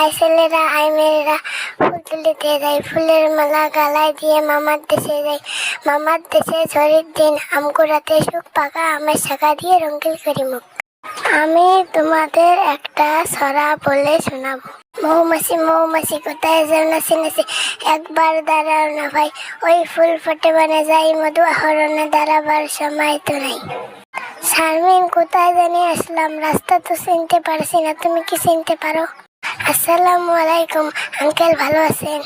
I ছেলেরা, I মেয়েরা, ফুল তুলিতে যায় ফুলের মালা গালায় দিয়ে মামার দেশে যায় মামার দেশে ঝড়ের দিন আমকুড়াতে সুখ পাকা আমের শাখা দিয়ে রঙ্গিল করি মুখ। আমি তোমাদের একটা ছড়া বলে শোনাবো। মৌমাছি মৌমাছি, কোথায় যাও নাচি নাচি, একবার দাঁড়াও না ভাই। ওই ফুল ফটে বনে যাই, মধু আহরণে দাঁড়াবার সময় তো নাই। শারমিন, কোথায় জানি আসলাম, রাস্তা তো চিনতে পারছি না, তুমি কি চিনতে পারো? আসসালামু আলাইকুম আঙ্কেল ভালো আছেন?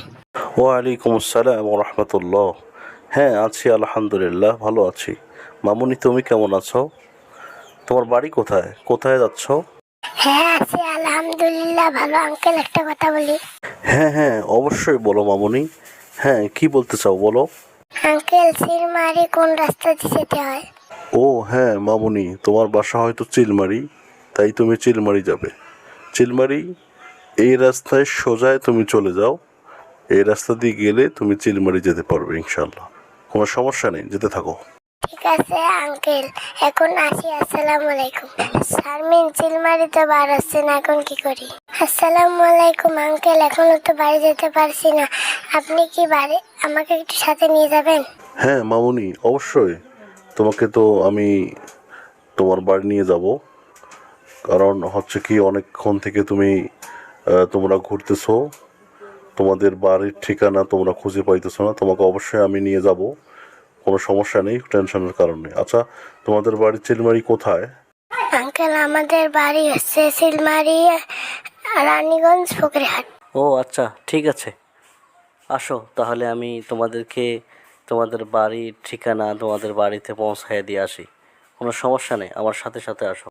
ওয়ালাইকুম আসসালাম রহমতুল্লাহ। হ্যাঁ আছি আলহামদুলিল্লাহ ভালো আছি। মামুনি তুমি কেমন আছো? তোমার বাড়ি কোথায়? কোথায় যাচ্ছ? হ্যাঁ আছি আলহামদুলিল্লাহ ভালো আঙ্কেল একটা কথা বলি। হ্যাঁ হ্যাঁ অবশ্যই বলো মামুনি। হ্যাঁ কি বলতে চাও বলো? আঙ্কেল সিরমারি কোন রাস্তা দিয়ে যেতে হয়? ও হ্যাঁ মামুনি তোমার বাসা হয়তো চিলমারি তাই তুমি চিলমারি যাবে। চিলমারি এই রাস্তায় সোজায় তুমি চলে যাও। এই রাস্তা দিয়ে গেলে তুমি চিলমারি যেতে পারবে ইনশাল্লাহ কোনো সমস্যা নেই যেতে থাকো। ঠিক আছে আঙ্কেল। এখন আসি আসসালামু আলাইকুম। শারমিন চিলমারি তো বার হচ্ছে না এখন কি করি? আসসালামু আলাইকুম আঙ্কেল। এখনও তো বাড়ি যেতে পারছি না। আপনি কি বাড়ি আমাকে একটু সাথে নিয়ে যাবেন? হ্যাঁ মামুনি অবশ্যই। তোমাকে তো আমি তোমার বাড়ি নিয়ে যাব। কারণ হচ্ছে কি অনেকক্ষণ থেকে তুমি তোমরা ঘুরতেছো তোমাদের বাড়ির ঠিকানা তোমরা খুঁজে পাইতেছো না তোমাকে অবশ্যই আমি নিয়ে যাব কোনো সমস্যা নেই টেনশনের কারণে আচ্ছা তোমাদের বাড়ির চিলমারি কোথায়? আঙ্কেল আমাদের বাড়ি হচ্ছে সিলমারি রানীগঞ্জ ফকরিহাট। ও আচ্ছা ঠিক আছে। আসো তাহলে আমি তোমাদেরকে তোমাদের বাড়ির ঠিকানা তোমাদের বাড়িতে পৌঁছায় দিয়ে আসি। কোনো সমস্যা নেই আমার সাথে সাথে আসো।